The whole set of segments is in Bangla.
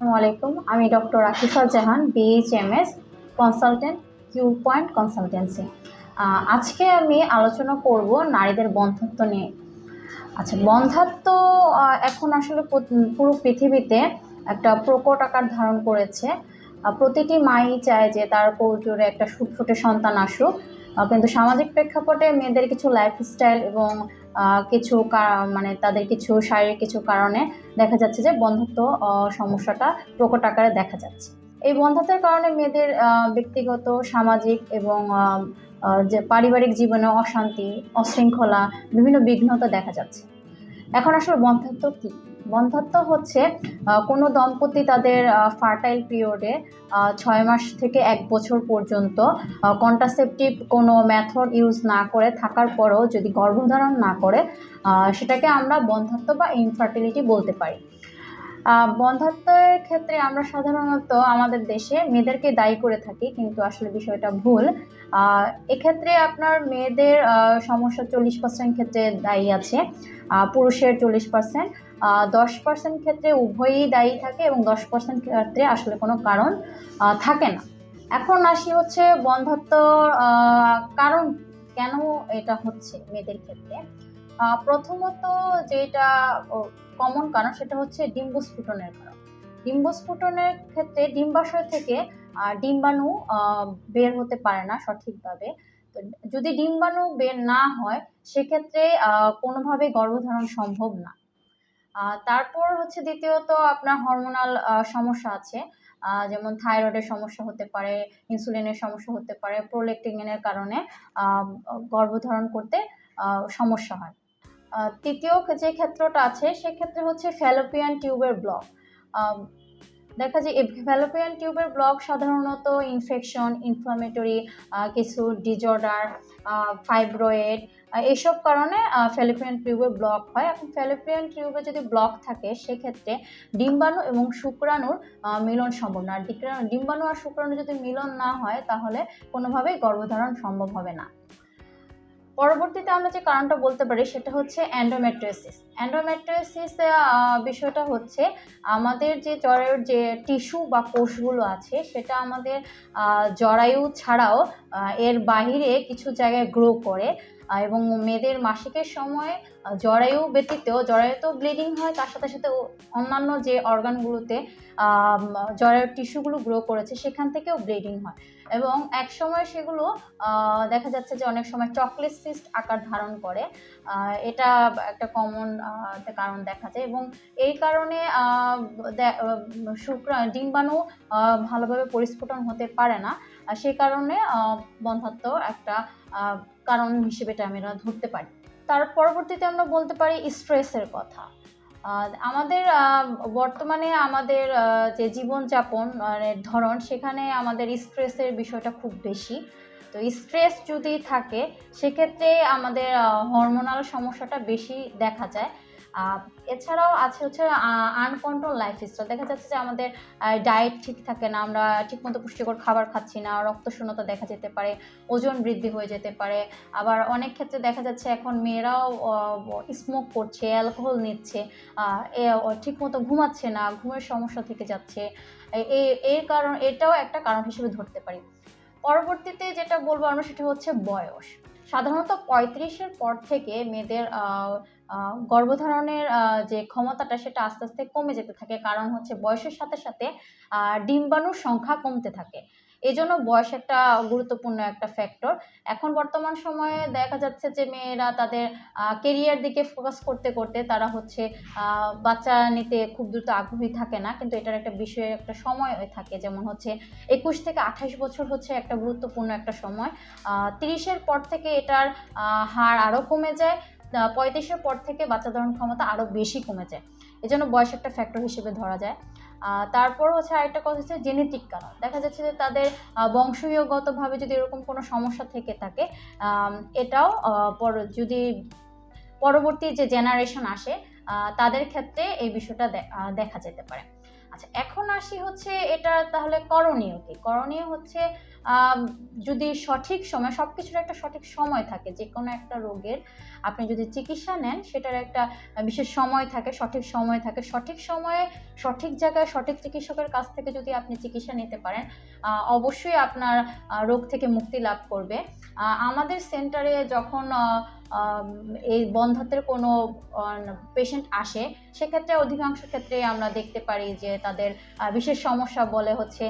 আলাইকুম। আমি doctor Akifa Jahan BHMS consultant Q point consultancy আজকে আমি আলোচনা করব নারীদের বন্ধ্যত্ব নিয়ে। আচ্ছা বন্ধ্যাত্ব আহ, এখন আসলে পুরো পৃথিবীতে একটা প্রকট আকার ধারণ করেছে। প্রতিটি মাই চায় যে তার কৌজোরে একটা ফুটফুটে সন্তান আসুক। কিন্তু সামাজিক প্রেক্ষাপটে মেয়েদের কিছু লাইফস্টাইল এবং কিছু মানে তাদের কিছু শারীরিক কিছু কারণে দেখা যাচ্ছে যে বন্ধুত্ব সমস্যাটা প্রকট আকারে দেখা যাচ্ছে। এই বন্ধুত্বের কারণে মেয়েদের ব্যক্তিগত, সামাজিক এবং যে পারিবারিক জীবনে অশান্তি, অশৃঙ্খলা, বিভিন্ন বিঘ্নতা দেখা যাচ্ছে। এখন আসলে বন্ধুত্ব কী? বন্ধ্যত্ব হচ্ছে কোনো দম্পতি তাদের ফার্টাইল পিরিয়ডে ছয় মাস থেকে এক বছর পর্যন্ত কন্ট্রাসেপটিভ কোনো মেথড ইউজ না করে থাকার পরেও যদি গর্ভধারণ না করে সেটাকে আমরা বন্ধত্ব বা ইনফার্টিলিটি বলতে পারি। আহ, বন্ধ্যাত্বের ক্ষেত্রে আমরা সাধারণত আমাদের দেশে মেয়েদেরকে দায়ী করে থাকি কিন্তু আসলে বিষয়টা ভুল। এক্ষেত্রে আপনার মেয়েদের সমস্যা চল্লিশ পার্সেন্ট ক্ষেত্রে দায়ী আছে পুরুষের চল্লিশ পার্সেন্ট দশ পার্সেন্ট ক্ষেত্রে উভয়ই দায়ী থাকে এবং দশ পার্সেন্ট ক্ষেত্রে আসলে কোনো কারণ থাকে না। এখন আসি হচ্ছে বন্ধ্যত্ব আহ, কারণ কেন এটা হচ্ছে মেয়েদের ক্ষেত্রে? প্রথমত যেটা কমন কারণ সেটা হচ্ছে ডিম্বস্ফুটনের কারণ। ডিম্বস্ফুটনের ক্ষেত্রে ডিম্বাশয় থেকে ডিম্বাণু বের হতে পারে না সঠিকভাবে। যদি ডিম্বাণু বের না হয়, সেক্ষেত্রে কোনোভাবে গর্ভধারণ সম্ভব না। তারপর হচ্ছে দ্বিতীয়ত আপনার হরমোনাল সমস্যা আছে। যেমন থাইরয়েডের সমস্যা হতে পারে, ইনসুলিনের সমস্যা হতে পারে প্রোলেক্টিনের কারণে গর্ভধারণ করতে সমস্যা হয়। তৃতীয় যে ক্ষেত্রটা আছে সেক্ষেত্রে হচ্ছে ফ্যালোপিয়ান টিউবের ব্লক। দেখা যায় ফ্যালোপিয়ান টিউবের ব্লক সাধারণত ইনফেকশন, ইনফ্লামেটরি কিছু ডিজর্ডার ফাইব্রয়েড এইসব কারণে ফ্যালোপিয়ান টিউবে ব্লক হয়। এখন ফ্যালোপিয়ান টিউবে যদি ব্লক থাকে, সেক্ষেত্রে ডিম্বাণু এবং শুক্রাণুর মিলন সম্ভব না। ডিম্বাণু আর শুক্রাণু যদি মিলন না হয়, তাহলে কোনোভাবেই গর্ভধারণ সম্ভব হবে না। পরবর্তীতে আমরা যে কারণটা বলতে পারি, সেটা হচ্ছে অ্যান্ডোমেট্রোসিস অ্যান্ডোমেট্রোসিস বিষয়টা হচ্ছে আমাদের যে জ্বরের যে টিস্যু বা কোষগুলো আছে, সেটা আমাদের জরায়ু ছাড়াও এর বাহিরে কিছু জায়গায় গ্রো করে। এবং মেয়েদের মাসিকের সময় জরায়ু ব্যতীত জরায়ুতেও ব্লিডিং হয় তার সাথে সাথে অন্যান্য যে অর্গানগুলোতে জরায়ুর টিস্যুগুলো গ্রো করেছে সেখান থেকেও ব্লিডিং হয়। এবং এক সময় সেগুলো দেখা যাচ্ছে যে অনেক সময় চকলেট সিস্ট আকার ধারণ করে। এটা একটা কমন কারণ দেখা যায়। এবং এই কারণে শুক্রা ডিম্বাণু ভালোভাবে পরিস্ফুটন হতে পারে না। সেই কারণে আহ, বন্ধ্যাত্ব একটা কারণ হিসেবে এটা আমরা ধরতে পারি। তার পরবর্তীতে আমরা বলতে পারি স্ট্রেসের কথা। আমাদের বর্তমানে আমাদের যে জীবনযাপন মানে ধরন, সেখানে আমাদের স্ট্রেসের বিষয়টা খুব বেশি। তো স্ট্রেস যদি থাকে, সেক্ষেত্রে আমাদের হরমোনাল সমস্যাটা বেশি দেখা যায়। এছাড়াও আছে হচ্ছে আনকন্ট্রোল লাইফস্টাইল দেখা যাচ্ছে যে আমাদের ডায়েট ঠিক থাকে না, আমরা ঠিকমতো পুষ্টিকর খাবার খাচ্ছি না, রক্তশূন্যতা দেখা যেতে পারে, ওজন বৃদ্ধি হয়ে যেতে পারে। আবার অনেক ক্ষেত্রে দেখা যাচ্ছে এখন মেয়েরাও স্মোক করছে অ্যালকোহল নিচ্ছে ঠিকমতো ঘুমাচ্ছে না, ঘুমের সমস্যা থেকে যাচ্ছে। এর কারণ, এটাও একটা কারণ হিসেবে ধরতে পারি। পরবর্তীতে যেটা বলব আমরা সেটা হচ্ছে বয়স। সাধারণত পঁয়ত্রিশের পর থেকে মেয়েদের গর্ভধারণের যে ক্ষমতাটা সেটা আস্তে আস্তে কমে যেতে থাকে। কারণ হচ্ছে বয়সের সাথে সাথে ডিম্বাণুর সংখ্যা কমতে থাকে। এই জন্য বয়স একটা গুরুত্বপূর্ণ একটা ফ্যাক্টর এখন বর্তমান সময়ে দেখা যাচ্ছে যে মেয়েরা তাদের কেরিয়ার দিকে ফোকাস করতে করতে তারা হচ্ছে বাচ্চা নিতে খুব দ্রুত আগ্রহী থাকে না। কিন্তু এটার একটা বিষয়ে, একটা সময় থাকে। যেমন হচ্ছে একুশ থেকে আঠাশ বছর হচ্ছে একটা গুরুত্বপূর্ণ একটা সময়। তিরিশের পর থেকে এটার হার আরও কমে যায়। পঁয়ত্রিশের পর থেকে বাচ্চা ধারণ ক্ষমতা আরও বেশি কমে যায় এজন্য বয়স একটা ফ্যাক্টর হিসেবে ধরা যায়। তারপর হচ্ছে আরেকটা কথা হচ্ছে জেনেটিক কারণ। দেখা যাচ্ছে যে তাদের বংশীয়গতভাবে যদি এরকম কোনো সমস্যা থেকে থাকে এটাও পর- যদি পরবর্তী যে জেনারেশন আসে তাদের ক্ষেত্রে এই বিষয়টা দেখা যেতে পারে। আচ্ছা এখন আসি হচ্ছে এটা তাহলে করণীয় কি? করণীয় হচ্ছে যদি সঠিক সময় সব কিছুর একটা সঠিক সময় থাকে যে কোনো একটা রোগের, আপনি যদি চিকিৎসা নেন, সেটার একটা বিশেষ সময় থাকে, সঠিক সময় থাকে, সঠিক সময়ে, সঠিক জায়গায় সঠিক চিকিৎসকের কাছ থেকে যদি আপনি চিকিৎসা নিতে পারেন অবশ্যই আপনার রোগ থেকে মুক্তি লাভ করবে। আমাদের সেন্টারে যখন এই বন্ধাত্বের কোনো পেশেন্ট আসে, সেক্ষেত্রে অধিকাংশ ক্ষেত্রে আমরা দেখতে পারি যে তাদের বিশেষ সমস্যা বলে হচ্ছে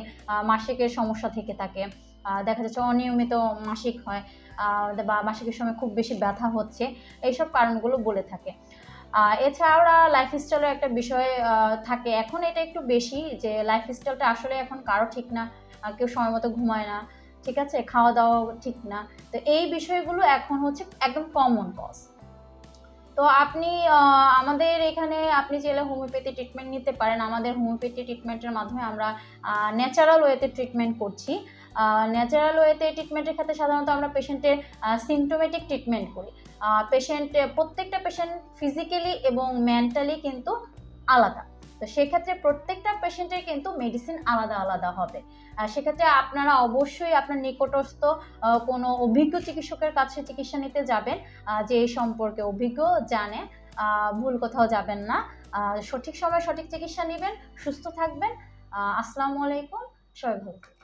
মাসিকের সমস্যা থেকে থাকে। দেখা যাচ্ছে অনিয়মিত মাসিক হয় বা মাসিকের সময় খুব বেশি ব্যথা হচ্ছে, এইসব কারণগুলো বলে থাকে। লাইফ লাইফস্টাইলের একটা বিষয় থাকে। এখন এটা একটু বেশি যে লাইফ লাইফস্টাইলটা আসলে এখন কারও ঠিক না কেউ সময় মতো ঘুমায় না, ঠিক আছে? খাওয়া দাওয়া ঠিক না। তো এই বিষয়গুলো এখন হচ্ছে একদম কমন কজ তো আপনি আমাদের এখানে আপনি চাইলে হোমিওপ্যাথি ট্রিটমেন্ট নিতে পারেন। আমাদের হোমিওপ্যাথি ট্রিটমেন্টের মাধ্যমে আমরা ন্যাচারাল ওয়েতে ট্রিটমেন্ট করছি। ন্যাচারাল ওয়েতে ট্রিটমেন্টের ক্ষেত্রে সাধারণত আমরা পেশেন্টের সিমটোমেটিক ট্রিটমেন্ট করি। পেশেন্ট প্রত্যেকটা পেশেন্ট ফিজিক্যালি এবং মেন্টালি কিন্তু আলাদা। তো সেক্ষেত্রে প্রত্যেকটা পেশেন্টের কিন্তু মেডিসিন আলাদা আলাদা হবে। আর সেক্ষেত্রে আপনারা অবশ্যই আপনার নিকটস্থ কোনো অভিজ্ঞ চিকিৎসকের কাছে চিকিৎসা নিতে যাবেন যে এই সম্পর্কে অভিজ্ঞ, জানে ভুল কোথাও যাবেন না। সঠিক সময়ে সঠিক চিকিৎসা নেবেন, সুস্থ থাকবেন। আসসালামু আলাইকুম, সবাই ভালো।